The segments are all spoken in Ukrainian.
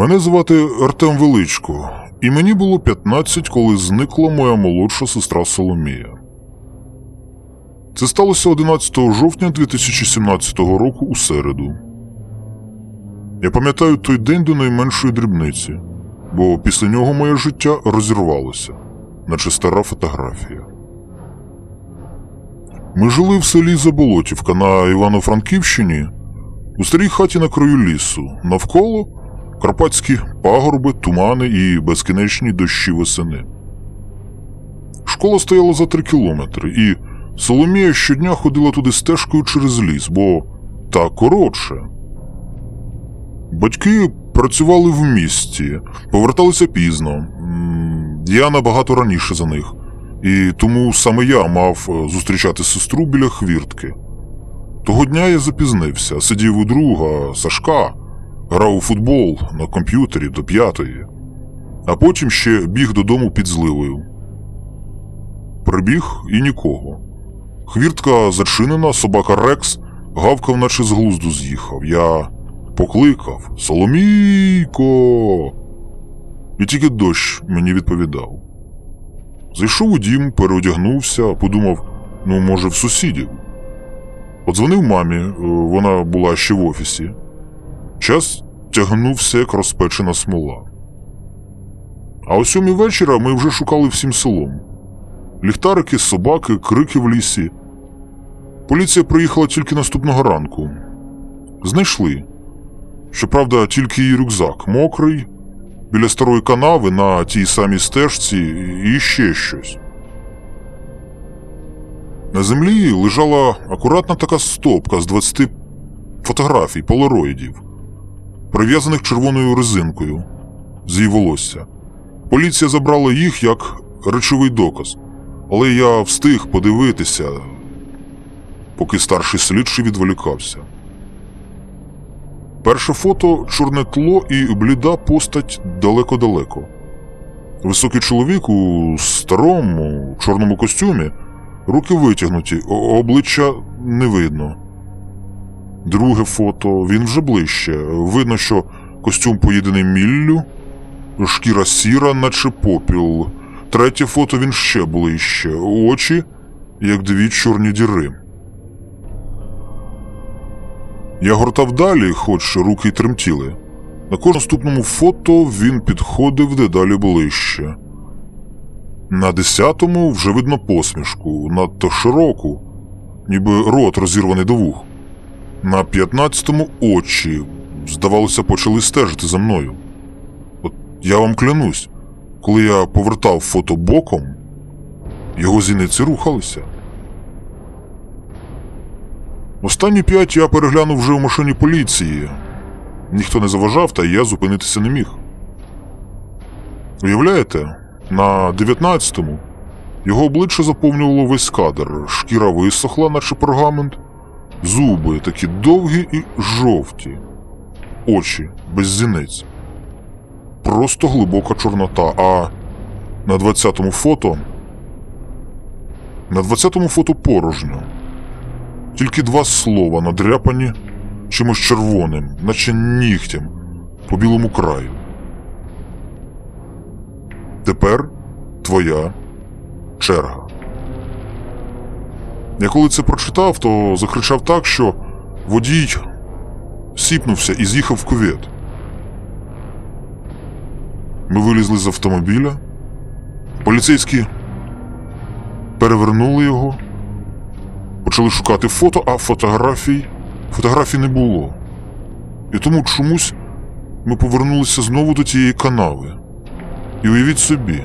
Мене звати Артем Величко, і мені було 15, коли зникла моя молодша сестра Соломія. Це сталося 11 жовтня 2017 року у середу. Я пам'ятаю той день до найменшої дрібниці, бо після нього моє життя розірвалося, наче стара фотографія. Ми жили в селі Заболотівка на Івано-Франківщині, у старій хаті на краю лісу, навколо карпатські пагорби, тумани і безкінечні дощі весени. Школа стояла за три кілометри, і Соломія щодня ходила туди стежкою через ліс, бо так коротше. Батьки працювали в місті, поверталися пізно. Я набагато раніше за них, і тому саме я мав е, зустрічати сестру біля хвіртки. Того дня я запізнився, сидів у друга Сашка, грав у футбол на комп'ютері до п'ятої, а потім ще біг додому під зливою. Прибіг і нікого. Хвіртка зачинена, собака Рекс гавкав, наче з глузду з'їхав. Я покликав Соломійко. І тільки дощ мені відповідав. Зайшов у дім, переодягнувся, подумав, ну, може, в сусідів. Подзвонив мамі, вона була ще в офісі. Час тягнувся, як розпечена смола. А о сьомій вечора ми вже шукали всім селом. Ліхтарики, собаки, крики в лісі. Поліція приїхала тільки наступного ранку. Знайшли. Щоправда, тільки її рюкзак мокрий, біля старої канави на тій самій стежці і ще щось. На землі лежала акуратна така стопка з 20 фотографій полароїдів, прив'язаних червоною резинкою з її волосся. Поліція забрала їх як речовий доказ, але я встиг подивитися, поки старший слідчий відволікався. Перше фото чорне тло і бліда постать далеко-далеко. Високий чоловік у старому чорному костюмі, руки витягнуті, обличчя не видно. Друге фото він вже ближче. Видно, що костюм поїдений міллю, шкіра сіра, наче попіл. Третє фото він ще ближче. Очі, як дві чорні діри. Я гортав далі, хоч руки й тремтіли. На кожному наступному фото він підходив дедалі ближче. На десятому вже видно посмішку, надто широку, ніби рот розірваний до вух. На п'ятнадцятому очі, здавалося, почали стежити за мною. От я вам клянусь, коли я повертав фото боком, його зіниці рухалися. Останні п'ять я переглянув вже в машині поліції. Ніхто не заважав, та я зупинитися не міг. Уявляєте, на 19-му його обличчя заповнювало весь кадр, шкіра висохла, наче пергамент, зуби такі довгі і жовті, очі без зіниць. Просто глибока чорнота. А на 20-му фото. На 20-му фото порожньо. Тільки два слова надряпані чимось червоним, наче нігтем, по білому краю. Тепер твоя черга. Я коли це прочитав, то закричав так, що водій сіпнувся і з'їхав в кувет. Ми вилізли з автомобіля. Поліцейські перевернули його. Почали шукати фото, а фотографій фотографій не було. І тому чомусь ми повернулися знову до тієї канави. І уявіть собі,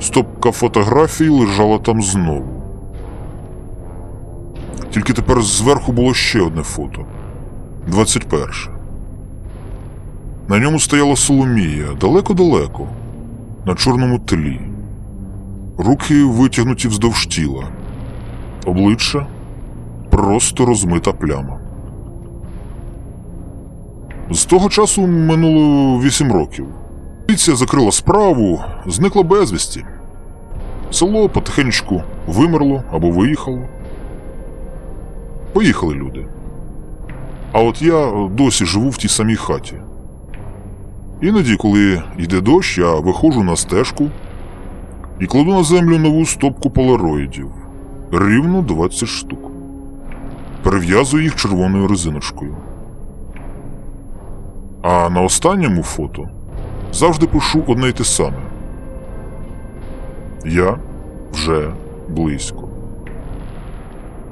стопка фотографій лежала там знову. Тільки тепер зверху було ще одне фото 21. На ньому стояла Соломія далеко-далеко, на чорному тлі. Руки витягнуті вздовж тіла, обличчя просто розмита пляма. З того часу минуло вісім років. Поліція закрила справу, зникла безвісті. Село потихеньку вимерло або виїхало. Поїхали люди. А от я досі живу в тій самій хаті. Іноді, коли йде дощ, я виходжу на стежку і кладу на землю нову стопку полароїдів. Рівно 20 штук. Перев'язую їх червоною резиночкою. А на останньому фото завжди пишу одне й те саме. Я вже близько.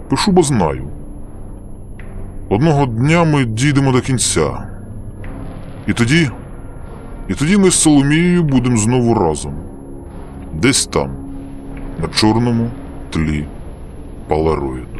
Пишу, бо знаю. Одного дня ми дійдемо до кінця. І тоді. І тоді ми з Соломією будемо знову разом. Десь там, на чорному тлі палароїду.